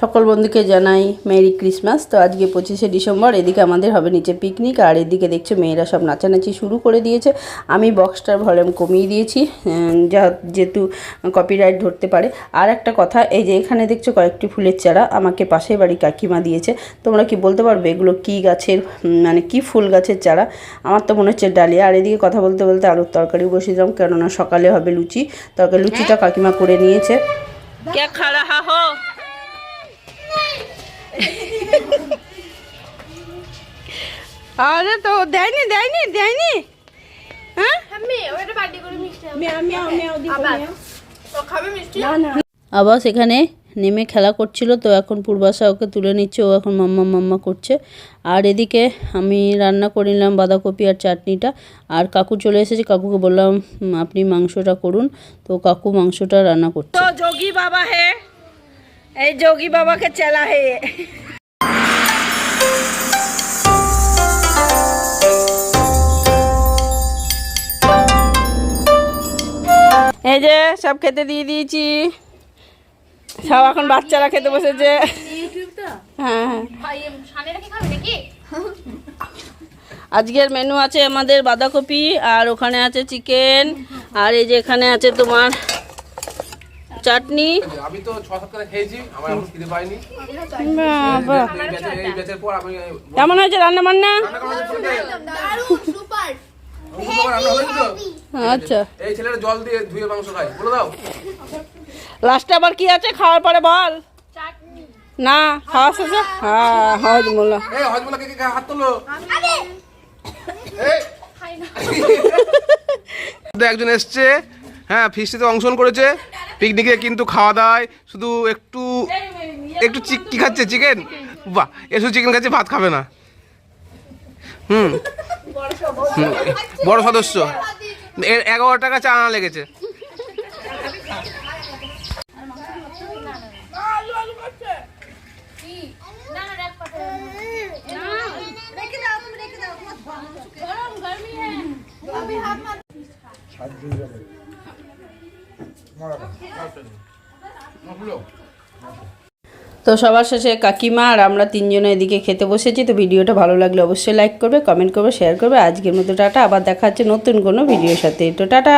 সকল বন্ধুকে জানাই মেরি ক্রিসমাস। তো আজকে পঁচিশে ডিসেম্বর, এদিকে আমাদের হবে নিচে পিকনিক আর এদিকে দেখছ মেয়েরা সব নাচানাচি শুরু করে দিয়েছে। আমি বক্সটার ভলিউম কমিয়ে দিয়েছি যা যেহেতু কপিরাইট ধরতে পারে। আর একটা কথা, এই যে এখানে দেখছ কয়েকটি ফুলের চারা, আমাকে পাশের বাড়ি কাকিমা দিয়েছে। তোমরা কি বলতে পারবে এগুলো কী গাছের মানে কি ফুল গাছের চারা? আমার তো মনে হচ্ছে ডালিয়া। আর এদিকে কথা বলতে বলতে আলুর তরকারি বসিয়ে দিলাম, কেননা সকালে হবে লুচি। তরকারি লুচিটা কাকিমা করে নিয়েছে। কে হো? আরে তো দেয়নি দেয়নি দেয়নি। হ্যাঁ? আবার। সেখানে নেমে খেলা করছিল তো এখন পূর্বাশা ওকে তুলে নিচ্ছে ও এখন মাম্মা মাম্মা করছে। আর এদিকে আমি রান্না করে নিলাম বাঁধাকপি আর চাটনিটা। আর কাকু চলে এসেছে কাকুকে বললাম আপনি মাংসটা করুন। তো কাকু মাংসটা রান্না করছে। তো যোগী বাবা হে এই যোগী বাবাকে চেলা হে। এই যে সব খেতে দিয়ে দিয়েছি। সব এখন বাচ্চারা খেতে বসেছে। হ্যাঁ হ্যাঁ। আজকের মেনু আছে আমাদের বাঁধাকপি আর ওখানে আছে চিকেন আর এই যে এখানে আছে তোমার চাটনি। আমি তো খেয়েছি আমার খিদে পাইনি। কেমন হয়েছে রান্না বান্না রান্না করা হচ্ছে শুনতে? শুক্রবার রান্না হয়েছে তো? আচ্ছা। এই ছেলেটা জল দিয়ে ধুয়ে মাংস খাই বলে দাও। লাস্টে আবার কি আছে? খাওয়ার পরে বল। না খাওয়া শেষে হ্যাঁ হজমোলা। এই হজমলা। কে কে হাত তোলো। একজন এসছে। হ্যাঁ ফিস্টিতে অংশগ্রহণ করেছে। পিকনিকে কিন্তু খাওয়া দাওয়ায় শুধু একটু একটু কি খাচ্ছে চিকেন? বাহ এসব চিকেন খাচ্ছে ভাত খাবে না। হুম। হুম, বড় সদস্য। এগারো টাকা চা আনা লেগেছে। তো সবার শেষে কাকিমা আর আমরা তিনজনে এদিকে খেতে বসেছি, তো ভিডিওটা ভালো লাগলে অবশ্যই লাইক করবে কমেন্ট করবে শেয়ার করবে। আজকের মতো টাটা, আবার দেখা হচ্ছে নতুন কোনো ভিডিওর সাথে। তো টাটা!